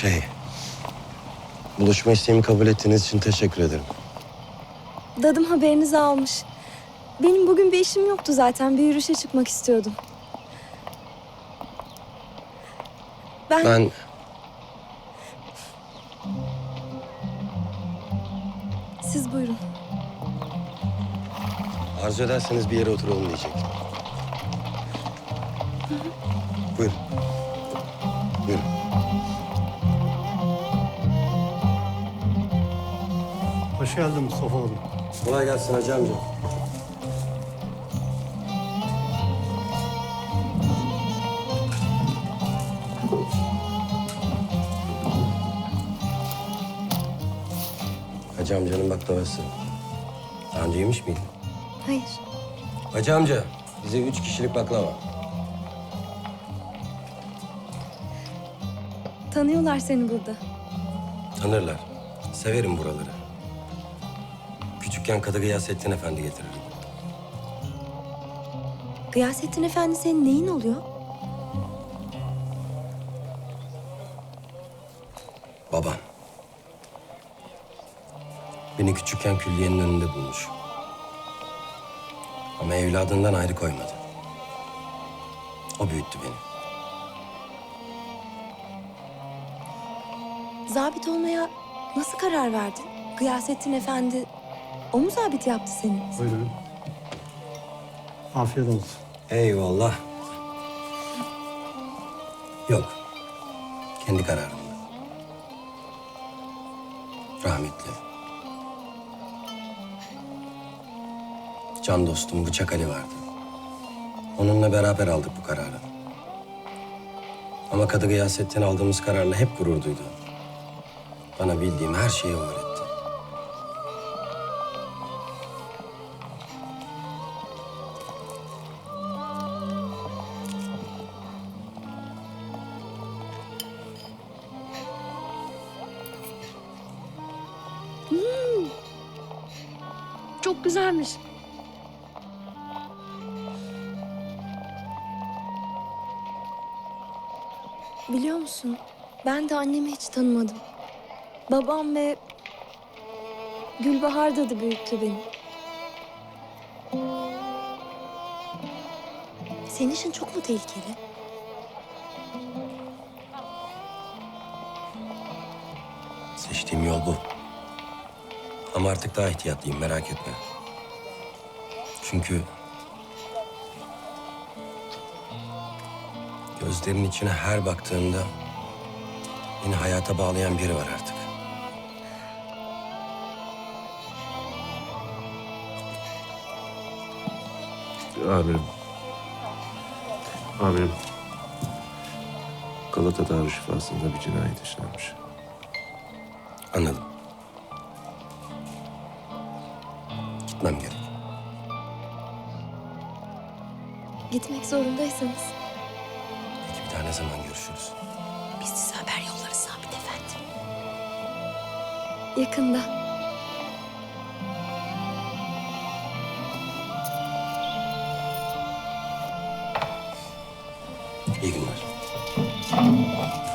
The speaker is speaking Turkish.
Şey... Buluşma isteğimi kabul ettiğiniz için teşekkür ederim. Dadım haberinizi almış. Benim bugün bir işim yoktu zaten. Bir yürüyüşe çıkmak istiyordum. Ben, Ben... siz buyurun. Arzu ederseniz bir yere oturalım diyecektim. Buyurun. Buyurun. Hoş geldin Mustafa oğlum. Kolay gelsin hacı amca. Hacı amcanın baklavası. Daha önce yemiş miydin? Hayır. Hacı amca, bize üç kişilik baklava. Tanıyorlar seni burada. Tanırlar. Severim buraları. Küçükken Kadı Gıyasettin Efendi getirirdi. Gıyasettin Efendi senin neyin oluyor? Babam. Beni küçükken külliyenin önünde bulmuş. Ama evladından ayrı koymadı. O büyüttü beni. Zabit olmaya nasıl karar verdin? Gıyasettin Efendi o mu zabit yaptı seni? Buyurun. Afiyet olsun. Eyvallah. Yok. Kendi kararımla. Rahmetli. Can dostum Bıçak Ali vardı. Onunla beraber aldık bu kararı. Ama Kadı Gıyasettin aldığımız kararla hep gurur duydu. Bana bildiğim her şeyi öğretti. Çok güzelmiş. Biliyor musun? Ben de annemi hiç tanımadım. Babam ve Gülbahar dadı büyüttü beni. Senin için çok mu tehlikeli? Seçtiğim yol bu. Ama artık daha ihtiyatlıyım merak etme. Çünkü... Gözlerinin içine her baktığımda... ...beni hayata bağlayan biri var artık. Amirim. Amirim. Galata Darüşşafası'nda bir cinayet işlenmiş. Anladım. Gitmem gerek. Gitmek zorundaysanız. Peki bir daha ne zaman görüşürüz? Biz size haber yollarız Sabit Efendi. Yakında. İyi günler.